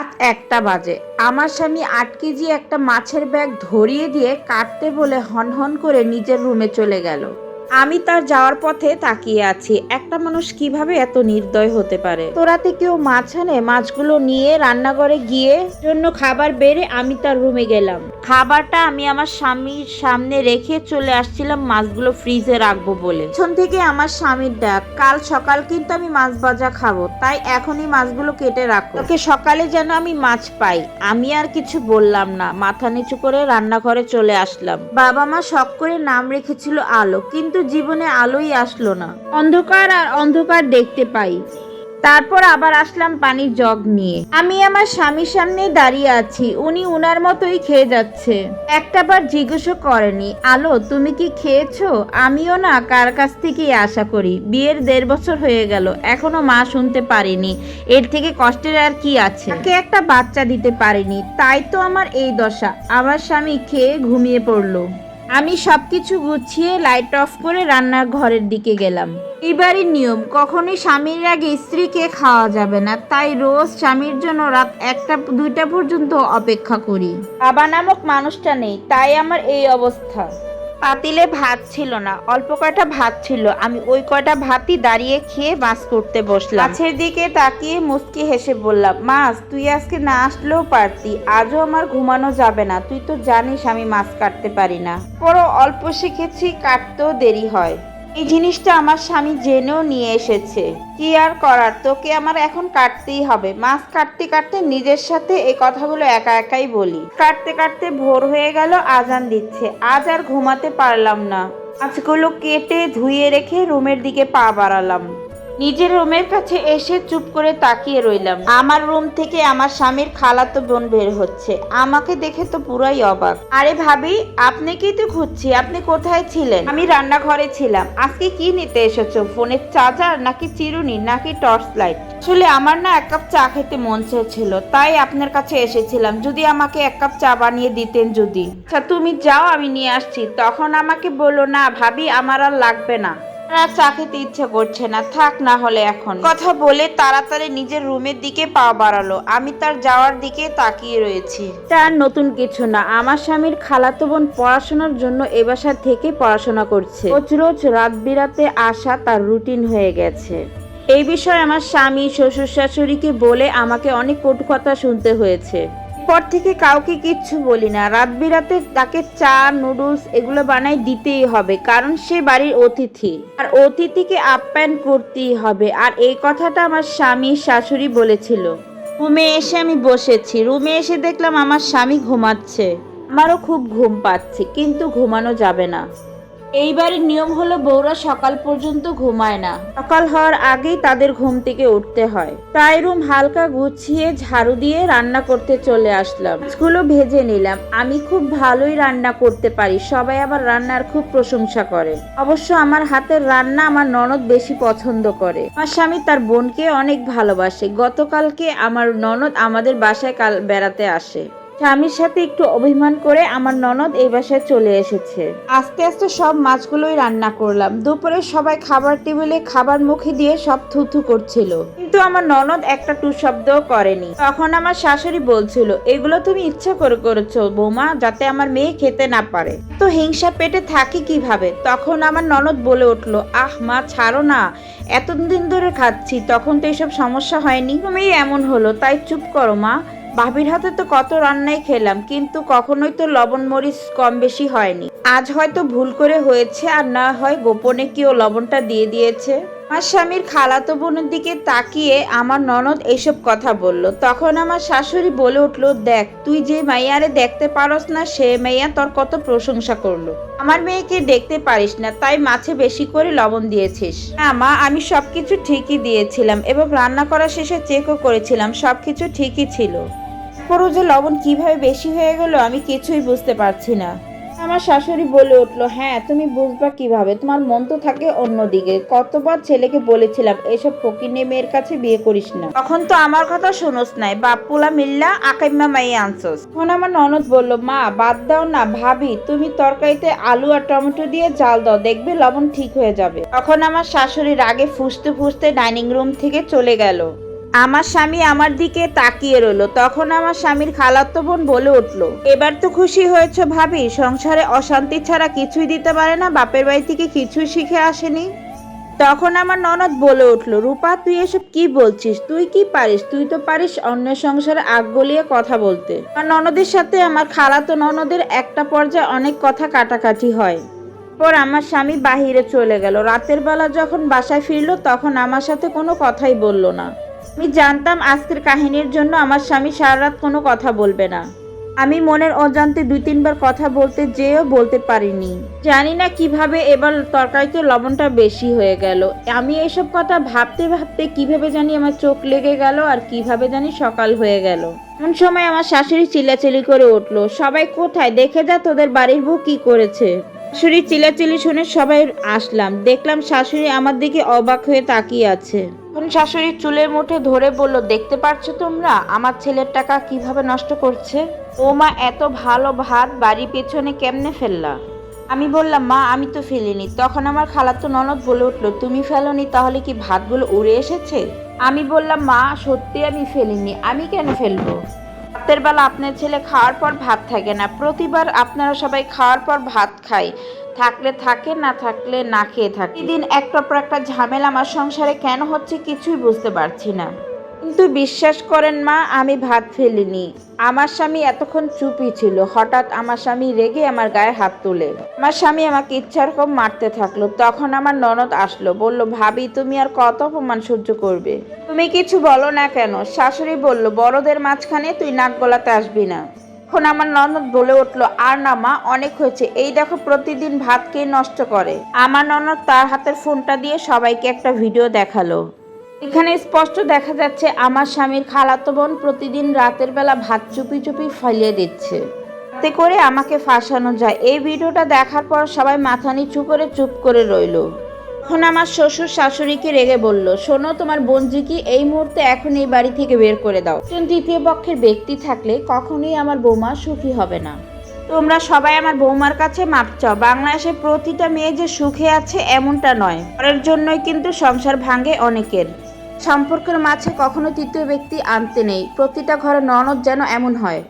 রাত একটা বাজে। আমার স্বামী আট কেজি একটা মাছের ব্যাগ ধরিয়ে দিয়ে কাটতে বলে হন হন করে নিজের রুমে চলে গেল। আমি তার যাওয়ার পথে তাকিয়ে আছি। একটা মানুষ কীভাবে এত নির্দয় হতে পারে? তোরাতে কেউ মাছ আনে? মাছগুলো নিয়ে রান্নাঘরে গিয়ে জন্য খাবার বেড়ে আমি তার রুমে গেলাম। খাবারটা আমি আমার স্বামীর সামনে রেখে চলে আসছিলাম মাছগুলো ফ্রিজে রাখব বলে। পেছন থেকে আমার স্বামীর ডাক কাল সকাল কিন্তু আমি মাছ ভাজা খাব তাই এখনই মাছগুলো কেটে রাখো। ওকে সকালে যেন আমি মাছ পাই আমি আর কিছু বললাম না মাথা নিচু করে রান্নাঘরে চলে আসলাম। বাবা মা শখ করে নাম রেখেছিল আলো কিন্তু জীবনে আলোই আসলো না। অন্ধকার আর অন্ধকার দেখতে পাই। তারপর আবার আসলাম পানির জগ নিয়ে। আমি আমার স্বামীর সামনে দাঁড়িয়ে আছি, উনি উনার মতোই খেয়ে যাচ্ছে। একটাবার জিজ্ঞেসও করেনি, আলো, তুমি কি খেয়েছো? আমিও না, কার কাছ থেকেই আশা করি। বিয়ের দেড় বছর হয়ে গেল, এখনও মা শুনতে পারিনি। এর থেকে কষ্টের আর কি আছে? তাকে একটা বাচ্চা দিতে পারিনি, তাই তো আমার এই দশা। আমার স্বামী খেয়ে ঘুমিয়ে পড়ল। আমি সব কিছু গুছিয়ে লাইট অফ করে রান্নার ঘরের দিকে গেলাম। এবারই নিয়ম, কখনোই স্বামীর আগে স্ত্রীকে খাওয়া যাবে না। তাই রোজ স্বামীর জন্য রাত একটা, দুইটা পর্যন্ত অপেক্ষা করি। বাবা নামক মানুষটা নেই, তাই আমার এই অবস্থা। পাতিলে ভাত ছিল না অল্প কয়টা ভাত ছিল। আমি ওই কয়টা ভাতই দাঁড়িয়ে খেয়ে মাছ করতে বসলাম। মাছের দিকে তাকিয়ে মুচকি হেসে বললাম মাছ তুই আজকে না আসলেও পারতি আজও আমার ঘুমানো যাবে না তুই তো জানিস আমি মাছ কাটতে পারি না। বড় অল্প শিখেছি কাটতেও দেরি হয়। এই জিনিসটা আমার স্বামী জেনেও নিয়ে এসেছে। কি আর করার? তোকে আমার এখন কাটতেই হবে। মাছ কাটতে কাটতে নিজের সাথে এই কথাগুলো একা একাই বলি। কাটতে কাটতে ভোর হয়ে গেল, আজান দিচ্ছে। আজ আর ঘুমাতে পারলাম না। মাছগুলো কেটে ধুয়ে রেখে রুমের দিকে পা বাড়ালাম। নিজের রুমের কাছে এসে চুপ করে তাকিয়ে রইলাম। আমার রুম থেকে আমার স্বামীর খালাতো বোন বের হচ্ছে। আমাকে দেখে তো পুরাই অবাক। আরে ভাবি আপনি কি তো খুঁজছি। আপনি কোথায় ছিলেন? আমি রান্নাঘরে ছিলাম। আজকে কি নিতে এসেছ? ফোনের চার্জার নাকি চিরুনি, নাকি টর্চ লাইট? আসলে আমার না এক কাপ চা খেতে মন চেয়েছিল, তাই আপনার কাছে এসেছিলাম। যদি আমাকে এক কাপ চা বানিয়ে দিতেন যদি। আচ্ছা তুমি যাও, আমি নিয়ে আসছি। তখন আমাকে বলো না, ভাবি, আমার আর লাগবে না। আর চা খেতে ইচ্ছে করছে না, থাক না হলে এখন। কথা বলে তাড়াতাড়ি নিজের রুমের দিকে পা বাড়ালো। আমি তার যাওয়ার দিকে তাকিয়ে রয়েছি। তার নতুন কিছু না, আমার স্বামীর খালাতো বোন পড়াশোনার জন্য এ থেকে পড়াশোনা করছে। রোজ রোজ রাত বিরাতে আসা তার রুটিন হয়ে গেছে। এই বিষয়ে আমার স্বামী শ্বশুর শাশুড়িকে বলে আমাকে অনেক কটু কথা শুনতে হয়েছে। পর থেকে কাউকে কিচ্ছু বলি না। রাত বিরাতে তাকে চা, নুডলস এগুলো বানাই দিতেই হবে, কারণ সে বাড়ির অতিথি। আর অতিথিকে আপ্যায়ন করতেই হবে। আর এই কথাটা আমার স্বামী, শাশুড়ি বলেছিল। রুমে এসে আমি বসেছি। রুমে এসে দেখলাম আমার স্বামী ঘুমাচ্ছে। আমারও খুব ঘুম পাচ্ছে, কিন্তু ঘুমানো যাবে না। এইবারের নিয়ম হলো বউরা সকাল পর্যন্ত ঘুমায় না। সকাল হওয়ার আগেই তাদের ঘুম থেকে উঠতে হয়। তাই রুম হালকা গুছিয়ে ঝাড়ু দিয়ে রান্না করতে চলে আসলাম। মাছগুলো ভেজে নিলাম। আমি খুব ভালোই রান্না করতে পারি। সবাই আমার রান্নার খুব প্রশংসা করে। অবশ্য আমার হাতের রান্না আমার ননদ বেশি পছন্দ করে। আমার স্বামী তার বোনকে অনেক ভালোবাসে। গতকালকে আমার ননদ আমাদের বাসায় কাল বেড়াতে আসে। স্বামীর সাথে একটু অভিমান করে আমার ননদ এই বাসায় চলে এসেছে। আস্তে আস্তে সব মাছগুলোই রান্না করলাম। দুপুরে সবাই খাবার টেবিলে খাবার মুখে দিয়ে সব থুথু করছিল। কিন্তু আমার ননদ একটা টু শব্দও করেনি। তখন আমার শাশুড়ি বলছিল এগুলো তুমি ইচ্ছা করে করেছ বৌমা যাতে আমার মেয়ে খেতে না পারে। তো হিংসা পেটে থাকি কীভাবে? তখন আমার ননদ বলে উঠল আহ মা ছাড়ো না। এতদিন ধরে খাচ্ছি তখন তো এসব সমস্যা হয়নি। তুমি এমন হলো তাই চুপ করো মা। ভাবির হাতে তো কত রান্নাই খেলাম, কিন্তু কখনোই তো লবণ মরিচ কম বেশি হয়নি। আজ হয়তো ভুল করে হয়েছে, আর না হয় গোপনে কেউ লবণটা দিয়ে দিয়েছে। আমার স্বামীর খালাতো বোনের দিকে তাকিয়ে আমার ননদ এইসব কথা বলল। তখন আমার শাশুড়ি বলে উঠল, দেখ, তুই যে মাইয়ারে দেখতে পারস না, সে মাইয়া তোর কত প্রশংসা করল। আমার মেয়েকে দেখতে পারিস না, তাই মাছে বেশি করে লবণ দিয়েছিস। না মা, আমি সবকিছু ঠিকই দিয়েছিলাম এবং রান্না করা শেষে চেকও করেছিলাম, সবকিছু ঠিকই ছিল। তারপরও যে লবণ কীভাবে বেশি হয়ে গেল আমি কিছুই বুঝতে পারছি না। আমার শাশুড়ি বলে উঠল হ্যাঁ তুমি বুঝবা কীভাবে? তোমার মন তো থাকে অন্যদিকে কতবার ছেলেকে বলেছিলাম, এসব ফকিনে মেয়ের কাছে বিয়ে করিস না। তখন তো আমার কথা শোনস নাই বাপুলা মিল্লা আকাইমা মাই আনছস তখন আমার ননদ বলল, মা, বাদ দাও না, ভাবি, তুমি তরকারিতে আলু আর টমেটো দিয়ে জাল দাও, দেখবে লবণ ঠিক হয়ে যাবে। তখন আমার শাশুড়ি রাগে ফুসতে ফুসতে ডাইনিং রুম থেকে চলে গেল। আমার স্বামী আমার দিকে তাকিয়ে রইল। তখন আমার স্বামীর খালাতো বোন বলে উঠল, এবার তো খুশি হয়েছে ভাবি, সংসারে অশান্তি ছাড়া কিছুই দিতে পারে না, বাপের বাড়ি থেকে কিছুই শিখে আসেনি? তখন আমার ননদ বলে উঠল, রূপা, তুই এসব কি বলছিস? তুই কি পারিস? তুই তো পারিস অন্যের সংসারে আগ গলিয়ে কথা বলতে। আর ননদের সাথে আমার খালাতো ননদের একটা পর্যায়ে অনেক কথা কাটাকাটি হয়। পর আমার স্বামী বাহিরে চলে গেল। রাতের বেলা যখন বাসায় ফিরলো, তখন আমার সাথে কোনো কথাই বলল না। আমি জানতাম আজকের কাহিনীর জন্য আমার স্বামী সারা রাত কোনো কথা বলবে না। আমি মনের অজান্তে দুই তিনবার কথা বলতে যেয়েও বলতে পারিনি। জানি না কীভাবে এবার তরকারিতে লবণটা বেশি হয়ে গেল। আমি এসব কথা ভাবতে ভাবতে কীভাবে জানি আমার চোখ লেগে গেল আর কীভাবে জানি সকাল হয়ে গেল। এমন সময় আমার শাশুড়ি চিল্লাচিল্লি করে উঠল, সবাই কোথায়? দেখে যা তোদের বাড়ির বউ কি করেছে। শাশুড়ি চিল্লাচিল্লি শুনে সবাই আসলাম। দেখলাম শাশুড়ি আমার দিকে অবাক হয়ে তাকিয়ে আছে। তখন শাশুড়ি চুলের মুঠে ধরে বলল, দেখতে পারছ তোমরা? আমার ছেলের টাকা কীভাবে নষ্ট করছে? ও মা এত ভালো ভাত বাড়ির পেছনে কেমনে ফেললা? আমি বললাম, মা, আমি তো ফেলিনি। তখন আমার খালাতো ননদ বলে উঠল, তুমি ফেলোনি তাহলে কি ভাতগুলো উড়ে এসেছে? আমি বললাম, মা, সত্যি আমি ফেলিনি। আমি কেন ফেলব? রাতের বেলা আপনার ছেলে খাওয়ার পর ভাত থাকে না। প্রতিবার আপনারা সবাই খাওয়ার পর ভাত খায়। থাকলে থাকে, না থাকলে না খেয়ে থাকে। দিন একটার পর একটা ঝামেলা আমার সংসারে কেন হচ্ছে কিছুই বুঝতে পারছি না। কিন্তু বিশ্বাস করেন মা, আমি ভাত ফেলিনি। আমার স্বামী এতক্ষণ চুপই ছিল। হঠাৎ আমার স্বামী রেগে আমার গায়ে হাত তুলে। আমার স্বামী আমাকে ইচ্ছারকম মারতে থাকল। তখন আমার ননদ আসলো। বলল, ভাবি, তুমি আর কত অপমান সহ্য করবে? তুমি কিছু বলো না কেন? শাশুড়ি বলল, বড়দের মাঝখানে তুই নাক গলাতে আসবি না। এখন আমার ননদ বলে উঠল, আর না মা, অনেক হয়েছে। এই দেখো প্রতিদিন ভাত কে নষ্ট করে। আমার ননদ তার হাতের ফোনটা দিয়ে সবাইকে একটা ভিডিও দেখাল। এখানে স্পষ্ট দেখা যাচ্ছে আমার স্বামীর খালাতো বোন প্রতিদিন রাতের বেলা ভাত চুপি চুপি ফেলিয়ে দিচ্ছে। তাতে করে আমাকে ফাঁসানো যায়। এই ভিডিওটা দেখার পর সবাই মাথা নিচু করে চুপ করে রইল। তখন আমার শ্বশুর শাশুড়িকে রেগে বলল, শোনো, তোমার বোনজি কি এই মুহূর্তে এখন এই বাড়ি থেকে বের করে দাও। একজন তৃতীয় পক্ষের ব্যক্তি থাকলে কখনোই আমার বৌমা সুখী হবে না। তোমরা সবাই আমার বৌমার কাছে মাপ চাও। বাংলাদেশে প্রতিটা মেয়ে যে সুখে আছে এমনটা নয়। পরের জন্যই কিন্তু সংসার ভাঙে অনেকের। সম্পর্কের মাঝে কখনো তৃতীয় ব্যক্তি আনতে নেই। প্রতিটা ঘরে ননদ যেন এমন হয়।